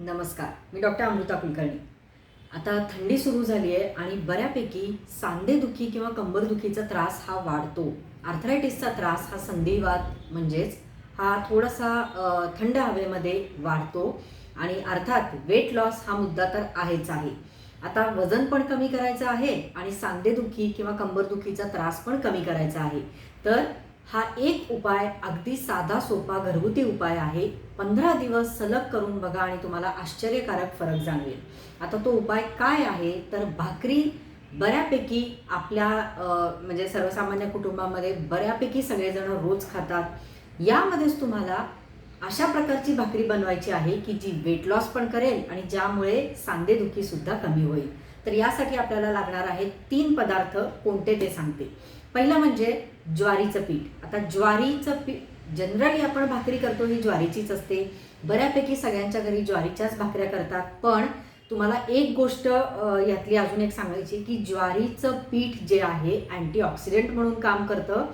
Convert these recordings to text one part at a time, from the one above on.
नमस्कार मी डॉक्टर अमृता कुलकर्णी. आता थंडी सुरू झाली आहे आणि बऱ्यापैकी सांधेदुखी किंवा कंबरदुखीचा त्रास हा वाढतो. आर्थरायटिसचा त्रास हा संधिवात म्हणजेच हा थोडासा थंड हवेमध्ये वाढतो आणि अर्थात वेट लॉस हा मुद्दा तर आहेच आहे. आता वजन पण कमी करायचं आहे आणि सांधेदुखी किंवा कंबरदुखीचा त्रास पण कमी करायचा आहे. तर हा एक उपाय अगदी साधा सोपा घरगुती उपाय आहे. पंधरा दिवस सलग करून बघा आणि तुम्हाला आश्चर्यकारक फरक जाणवेल. आता तो उपाय काय आहे? तर भाकरी बऱ्यापैकी आपल्या म्हणजे सर्वसामान्य कुटुंबामध्ये बऱ्यापैकी सगळेजण रोज खातात. यामध्येच तुम्हाला अशा प्रकारची भाकरी बनवायची आहे की जी वेट लॉस पण करेल आणि ज्यामुळे सांधेदुखीसुद्धा कमी होईल. तर यासाठी आपल्याला लागणार आहेत तीन पदार्थ. कोणते ते सांगते. पहिलं म्हणजे ज्वारीचं पीठ. आता ज्वारीचं पीठ जनरली आपण भाकरी करतो ही ज्वारीचीच असते. बऱ्यापैकी सगळ्यांच्या घरी ज्वारीच्याच भाकऱ्या करतात. पण तुम्हाला एक गोष्ट यातली अजून एक सांगायची की ज्वारीचं पीठ जे आहे अँटीऑक्सिडंट म्हणून काम करतं.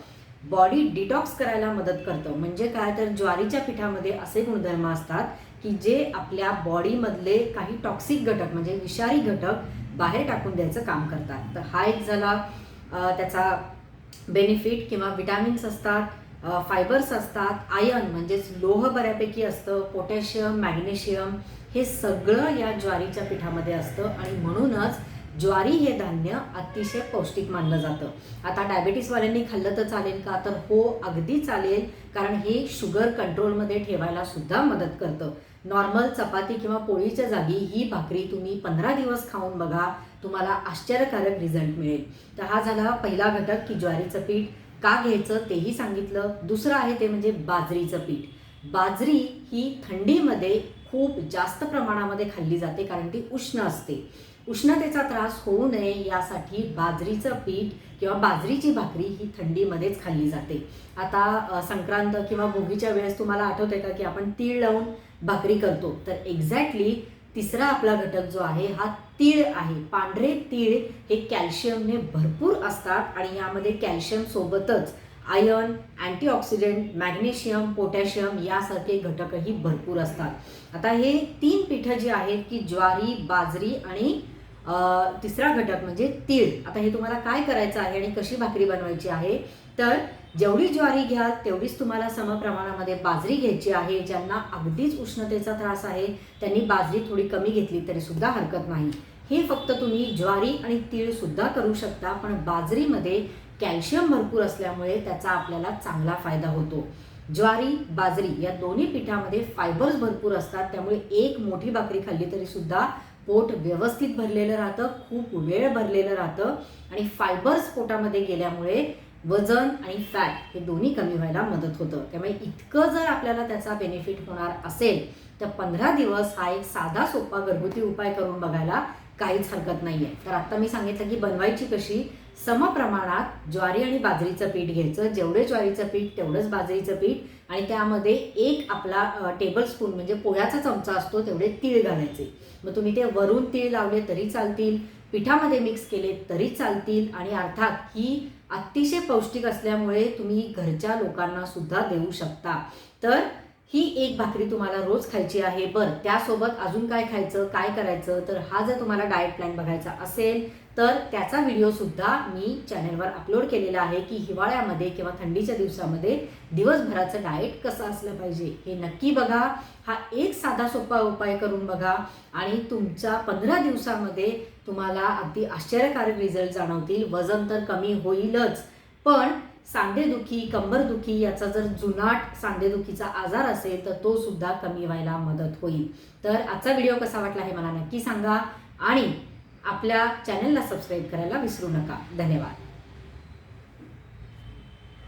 बॉडी डिटॉक्स करायला मदत करतं. म्हणजे काय? तर ज्वारीच्या पिठामध्ये असे गुणधर्म असतात की जे आपल्या बॉडीमधले काही टॉक्सिक घटक म्हणजे विषारी घटक बाहेर टाकून द्यायचं काम करतात. तर हा एक झाला त्याचा बेनिफिट किंवा विटॅमिन्स असतात फायबर्स असतात आयर्न म्हणजेच लोह बऱ्यापैकी असतं पोटॅशियम मॅग्नेशियम हे सगळं या ज्वारीच्या पिठामध्ये असतं आणि म्हणूनच ज्वारी हे धान्य अतिशय पौष्टिक मानलं जातं. आता डायबेटीसवाल्यांनी खाल्लं तर चालेल का? तर हो अगदी चालेल. कारण हे शुगर कंट्रोलमध्ये ठेवायला सुद्धा मदत करतं. नॉर्मल चपाती किंवा पोळीच्या जागी ही भाकरी तुम्ही पंधरा दिवस खाऊन बघा. तुम्हाला आश्चर्यकारक रिझल्ट मिळेल. तर हा झाला पहिला घटक की ज्वारीचं पीठ. का घ्यायचं तेही सांगितलं. दुसरं आहे ते म्हणजे बाजरीचं पीठ. बाजरी ही थंडीमध्ये खूप जास्त प्रमाणामध्ये खाल्ली जाते कारण ती उष्ण असते. उष्णतेचा त्रास होऊ नये यासाठी बाजरीचं पीठ किंवा बाजरीची भाकरी ही थंडीमध्येच खाल्ली जाते. आता संक्रांत किंवा भोगीच्या वेळेस तुम्हाला आठवते का की आपण तीळ लावून भाकरी करतो? तर एक्झॅक्टली तिसरा आपला घटक जो आहे हा तीळ आहे. पांढरे तीळ हे कॅल्शियमने भरपूर असतात आणि यामध्ये कॅल्शियम सोबतच आयर्न अँटीऑक्सिडंट मॅग्नेशियम पोटॅशियम यासारखे घटकही भरपूर असतात. आता हे तीन पिठं जी आहेत की ज्वारी बाजरी आणि तिसरा घटक म्हणजे तीळ. आता हे तुम्हाला काय करायचं आहे आणि कशी भाकरी बनवायची आहे? तर जेवढी ज्वारी घ्या तेवढीच तुम्हाला समप्रमाणामध्ये बाजरी घ्यायची आहे. ज्यांना अगदीच उष्णतेचा त्रास आहे त्यांनी बाजरी थोडी कमी घेतली तरी सुद्धा हरकत नाही. हे फक्त तुम्ही ज्वारी आणि तीळ सुद्धा करू शकता पण बाजरीमध्ये कॅल्शियम भरपूर असल्यामुळे त्याचा आपल्याला चांगला फायदा होतो. ज्वारी बाजरी या दोन्ही पिठामध्ये फायबर्स भरपूर असतात. त्यामुळे एक मोठी भाकरी खाल्ली तरी सुद्धा पोट व्यवस्थित भरलेलं राहतं खूप वेळ भरलेलं राहतं आणि फायबर्स पोटामध्ये गेल्यामुळे वजन आणि फॅट हे दोन्ही कमी व्हायला मदत होतं. त्यामुळे इतकं जर आपल्याला त्याचा बेनिफिट होणार असेल तर पंधरा दिवस हा एक साधा सोपा घरगुती उपाय करून बघायला काहीच हरकत नाही आहे तर आत्ता मी सांगितलं की बनवायची कशी समप्रमाणात ज्वारी आणि बाजरीचं पीठ घ्यायचं. जेवढे ज्वारीचं पीठ तेवढंच बाजरीचं पीठ आणि त्यामध्ये एक आपला टेबल स्पून म्हणजे पोह्याचा चमचा असतो तेवढे तीळ घालायचे. मग तुम्ही ते वरून तीळ लावले तरी चालतील पिठामध्ये मिक्स केले तरी चालतील आणि अर्थात ही अतिशय पौष्टिक असल्यामुळे तुम्ही घरच्या लोकांना सुद्धा देऊ शकता. तर ही एक भाकरी तुम्हाला रोज खायची आहे बरं त्यासोबत अजून काय खायचं काय करायचं तर हा जर तुम्हाला डाएट प्लॅन बघायचा असेल तर त्याचा व्हिडिओसुद्धा मी चॅनलवर अपलोड केलेला आहे की हिवाळ्यामध्ये किंवा थंडीच्या दिवसामध्ये दिवसभराचं डाएट कसं असलं पाहिजे हे नक्की बघा. हा एक साधा सोपा उपाय करून बघा आणि तुमच्या पंधरा दिवसामध्ये तुम्हाला अगदी आश्चर्यकारक रिझल्ट जाणवतील. वजन तर कमी होईलच पण सांधेदुखी कंबरदुखी याचा जर जुनाट सांधेदुखीचा आजार असेल तर तो सुद्धा कमी व्हायला मदत होईल. तर आजचा व्हिडिओ कसा वाटला हे मला नक्की सांगा आणि आपल्या चॅनलला सबस्क्राईब करायला विसरू नका. धन्यवाद.